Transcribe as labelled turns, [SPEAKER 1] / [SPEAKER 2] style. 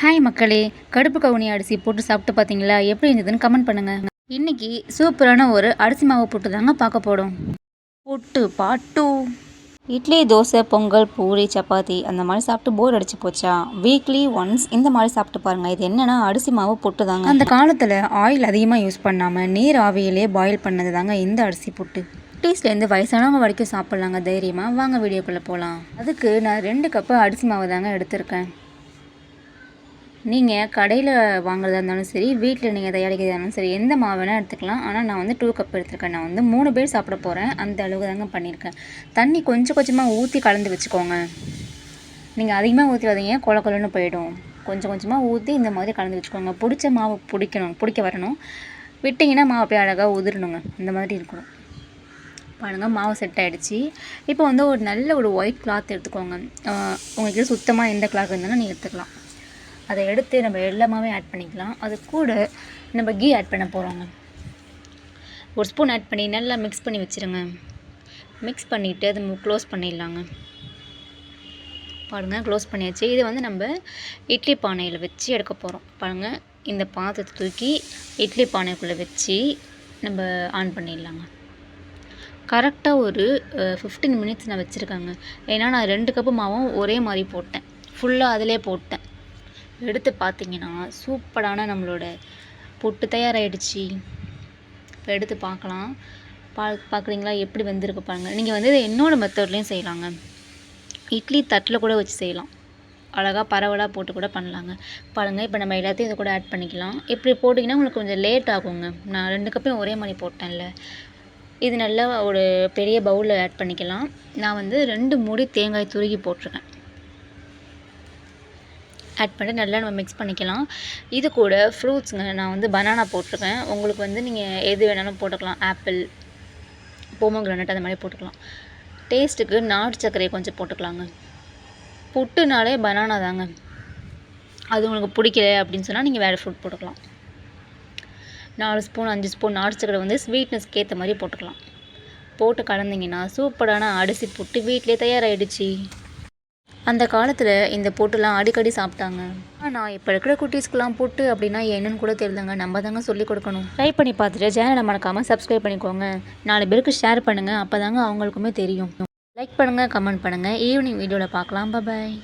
[SPEAKER 1] Hi மக்களே. கடுப்பு கவுனி அரிசி போட்டு சாப்பிட்டு பார்த்தீங்களா? எப்படி இருந்ததுன்னு கமெண்ட் பண்ணுங்கள் இன்னைக்கு சூப்பரான ஒரு அரிசி மாவு புட்டு தாங்க பார்க்க போடும் புட்டு பாட்டு. இட்லி தோசை பொங்கல் பூரி சப்பாத்தி அந்த மாதிரி சாப்பிட்டு போர் அடிச்சு போச்சா? வீக்லி ஒன்ஸ் இந்த மாதிரி சாப்பிட்டு பாருங்கள் இது என்னென்னா அரிசி மாவு புட்டு தாங்க. அந்த காலத்தில் ஆயில் அதிகமாக யூஸ் பண்ணாமல் நீர் ஆவியிலே பாயில் பண்ணது தாங்க இந்த அரிசி புட்டு. குட்டீஸ்லேருந்து வயசானவங்க வரைக்கும் சாப்பிட்லாங்க. தைரியமாக வாங்க வீடியோக்குள்ளே போகலாம் அதுக்கு நான் ரெண்டு கப்பு அரிசி மாவு தாங்க எடுத்திருக்கேன். நீங்கள் கடையில் வாங்குறதா இருந்தாலும் சரி வீட்டில் நீங்கள் தயாரிக்கிறதா இருந்தாலும் சரி எந்த மாவு வேணால் எடுத்துக்கலாம். ஆனால் நான் வந்து டூ கப் எடுத்துருக்கேன். நான் வந்து மூணு பேர் சாப்பிட போகிறேன் அந்த அளவுக்கு தாங்க பண்ணியிருக்கேன். தண்ணி கொஞ்சம் கொஞ்சமாக ஊற்றி கலந்து வச்சுக்கோங்க. நீங்கள் அதிகமாக ஊற்றிடாதீங்க கொல கொலன்னு போயிடும். கொஞ்சம் கொஞ்சமாக ஊற்றி இந்த மாதிரி கலந்து வச்சுக்கோங்க. பிடிச்ச மாவு பிடிக்கணும். பிடிக்க வரணும். விட்டிங்கன்னா மாவு அப்படியே அழகாக உதிரணுங்க. இந்த மாதிரி இருக்கணும். பாருங்கள் மாவு செட் ஆகிடுச்சு இப்போ வந்து ஒரு நல்ல ஒரு ஒயிட் கிளாத் எடுத்துக்கோங்க. உங்களுக்கு சுத்தமாக எந்த கிளாத் இருந்தாலும் நீங்கள் எடுத்துக்கலாம். அதை எடுத்து நம்ம எல்லாமே ஆட் பண்ணிக்கலாம். அது கூட நம்ம கீ ஆட் பண்ண போகிறோங்க ஒரு ஸ்பூன் ஆட் பண்ணி நல்லா மிக்ஸ் பண்ணி வச்சுருங்க. மிக்ஸ் பண்ணிவிட்டு அதை க்ளோஸ் பண்ணிடலாங்க பாருங்கள் க்ளோஸ் பண்ணியாச்சு. இது வந்து நம்ம இட்லி பானையில் வச்சு எடுக்க போகிறோம் பாருங்கள் இந்த பாத்திரத்தை தூக்கி இட்லி பானைக்குள்ளே வச்சு நம்ம ஆன் பண்ணிடலாங்க கரெக்டாக ஒரு ஃபிஃப்டீன் மினிட்ஸ் நான் வச்சுருக்காங்க. ஏன்னா நான் ரெண்டு கப்பு மாவும் ஒரே மாதிரி போட்டேன். ஃபுல்லாக அதிலே போட்டேன். எடுத்து பார்த்தீங்கன்னா சூப்பரான நம்மளோட பொட்டு தயாராகிடுச்சு இப்போ எடுத்து பார்க்கலாம். பா பார்க்குறீங்களா? எப்படி வந்திருக்கு பாருங்கள் நீங்கள் வந்து இதை என்னோட மெத்தட்லேயும் செய்யலாங்க. இட்லி தட்டில் கூட வச்சு செய்யலாம். அழகாக பரவலாக போட்டு கூட பண்ணலாங்க. பாருங்கள் இப்போ நம்ம எல்லாத்தையும் இதை கூட ஆட் பண்ணிக்கலாம். இப்படி போட்டிங்கன்னா உங்களுக்கு கொஞ்சம் லேட் ஆகுங்க. நான் ரெண்டு கப்பையும் ஒரே மாதிரி போட்டேன்ல. இது நல்லா ஒரு பெரிய பவுலில் ஆட் பண்ணிக்கலாம். நான் வந்து ரெண்டு மூடி தேங்காய் துருகி போட்டிருக்கேன். ஆட் பண்ணி நல்லா நம்ம மிக்ஸ் பண்ணிக்கலாம். இது கூட ஃப்ரூட்ஸுங்க நான் வந்து பனானா போட்டிருக்கேன். உங்களுக்கு வந்து நீங்கள் எது வேணாலும் போட்டுக்கலாம். ஆப்பிள் போமோகிரானட் அந்த மாதிரி போட்டுக்கலாம். டேஸ்ட்டுக்கு நாட்டு சர்க்கரையை கொஞ்சம் போட்டுக்கலாங்க. புட்டுனாலே பனானா தாங்க. அது உங்களுக்கு பிடிக்கல அப்படின்னு சொன்னால் நீங்கள் வேறு ஃப்ரூட் போட்டுக்கலாம். நாலு ஸ்பூன் அஞ்சு ஸ்பூன் நாட்டு சர்க்கரை வந்து ஸ்வீட்னஸ்க்கு ஏற்ற மாதிரி போட்டுக்கலாம். போட்டு கலந்திங்கன்னா சூப்பரான அரிசி புட்டு வீட்டிலே தயாராகிடுச்சு அந்த காலத்தில் இந்த போட்டுலாம் அடிக்கடி சாப்பிட்டாங்க. ஆனால் இப்போ இருக்கிற குட்டீஸ்க்குலாம் போட்டு அப்படின்னா என்னன்னு கூட தெரிலங்க. நம்ம தாங்க சொல்லி கொடுக்கணும். ட்ரை பண்ணி பார்த்துட்டு சேனலை மறக்காமல் சப்ஸ்கிரைப் பண்ணிக்கோங்க. நாலு பேருக்கு ஷேர் பண்ணுங்கள் அப்போ தாங்க அவங்களுக்குமே தெரியும். லைக் பண்ணுங்கள் கமெண்ட் பண்ணுங்கள் ஈவினிங் வீடியோவில் பார்க்கலாம். பாய்